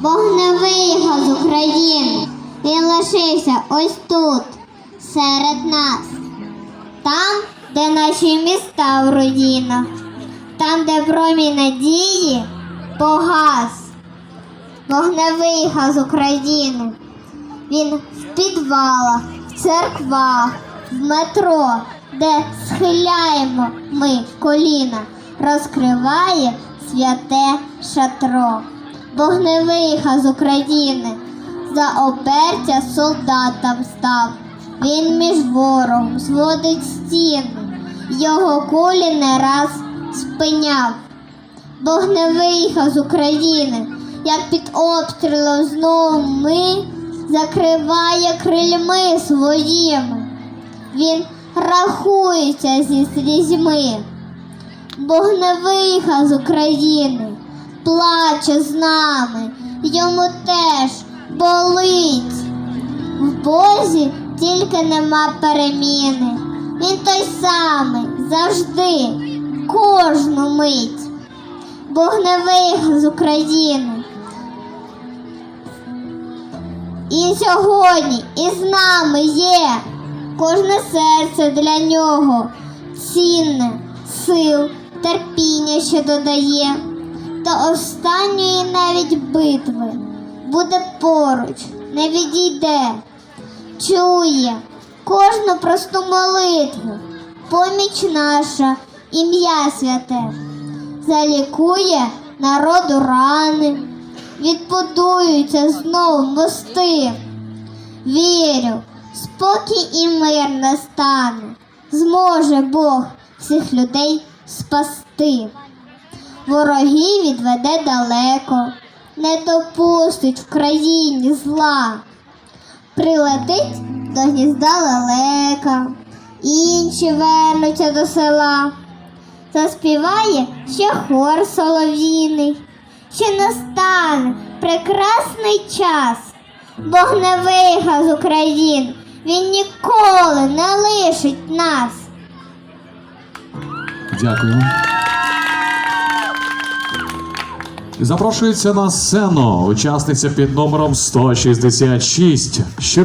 Бог не виїхав з України. Він лишився ось тут, серед нас. Там, де наші міста в руїнах, там, де промінь надії погас. Бог не виїхав з України. Він в підвалах, в церквах, в метро, де схиляємо ми коліна, розкриває святе шатро. Бог не виїхав з України, за оберця солдатам став. Він між ворогом зводить стіни, його кулі не раз спиняв. Бог не виїхав з України, як під обстрілом знову ми закриває крильми своїми. Він рахується зі слізьми. Бог не виїхав з України, плаче з нами, йому теж болить. В Бозі тільки нема переміни. Він той самий завжди, кожну мить. Бог не виїхав з України. І сьогодні із нами є кожне серце для нього цінне, сил, терпіння, що додає. До останньої навіть битви буде поруч, не відійде, чує кожну просту молитву, поміч наша, ім'я святе залікує народу рани, відбудуються знову мости. Вірю, спокій і мир настане, зможе Бог всіх людей спасти. Ворогів відведе далеко, не допустить в країні зла. Прилетить до гнізда лелека, інші вернуться до села. Заспіває ще хор солов'їний, ще настане прекрасний час. Бог не виїхав з України, Він ніколи не лишить нас. Дякую. Запрошується на сцену учасниця під номером 166. Щиро